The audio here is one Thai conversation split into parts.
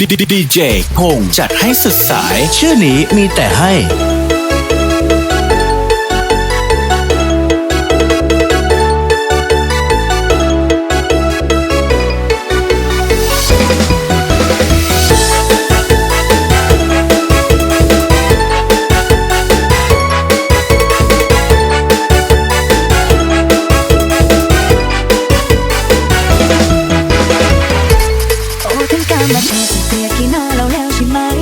ดีดีดีเจพงจัดให้สุดสาย ชื่อนี้มีแต่ให้ อ้ทั้งการมาเ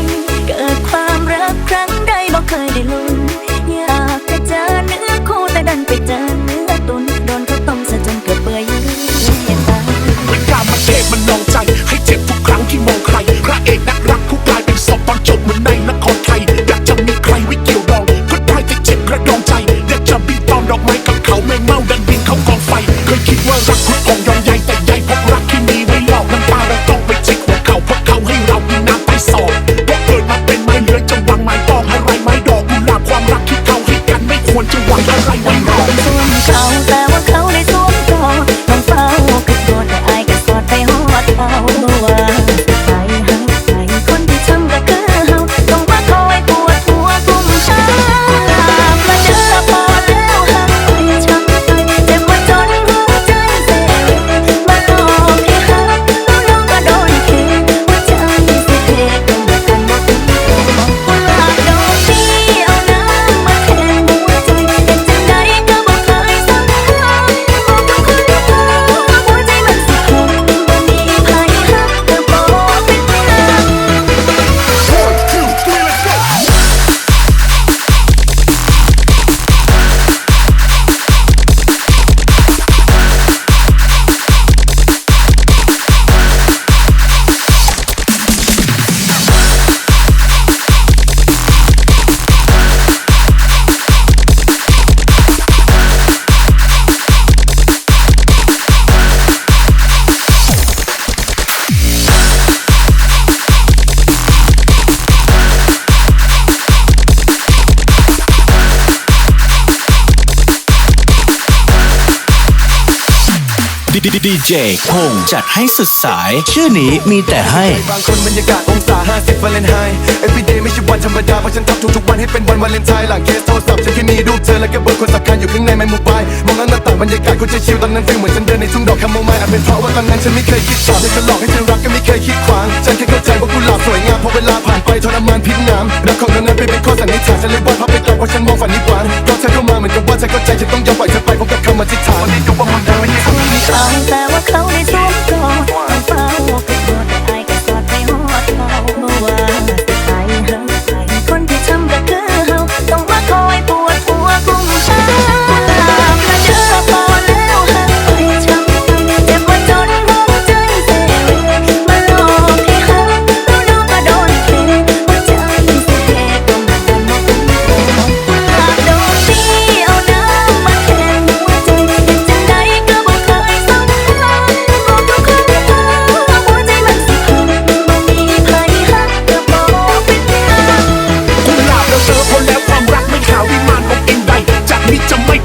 ดีดีดีเจพงจัดให้สุดสาย ชื่อนี้มีแต่ให้ บางคนบรรยากาศองศา 50วาเลนไทน์ everyday ไม่ใช่วันธรรมดา เพราะฉันทำทุกๆวันให้เป็นวันวาเลนไทน์หลังเคสโทรศัพท์ฉันแค่มีรูปเธอและก็เบอร์คนสำคัญอยู่ข้างในไม่มูบายมองหน้าต่างบรรยากาศคุณจะชิลตอนนั้นฟีลเหมือนฉันเดินในทุ่งดอกคาโมไมล์อาจเป็นเพราะว่าตอนนั้นฉันไม่เคยคิดต่อให้ฉันหลอกให้เธอรักก็ไม่เคยคิดขวางฉันแค่เข้าใจว่ากุหลาบสวยงามพอเวลาผ่านไปทรมานพิษน้ำรักของนั้นนั้นเป็นข้อสันนิษฐานฉันเลยว่าพไปกลับเพราะฉันมองฝันนิพพานเพราะเธอเข้ามาเหมือนกับว่าฉันเข้าใจฉันต้องยอมปล่อยเธอไปพร้อมกับคำอธิษฐานนี่ดูว่ามันยังไม่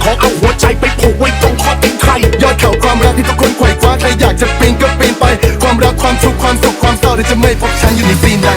ขอเอาหัวใจไปผูกไว้ตรงคอตีนใคร ยอดเขาความรักที่ทุกคนไขว่คว้าใครอยากจะปีนก็ปีนไป ความรักความทุกข์ความสุขความเศร้าที่จะไม่พบฉันอยู่ในซีนใด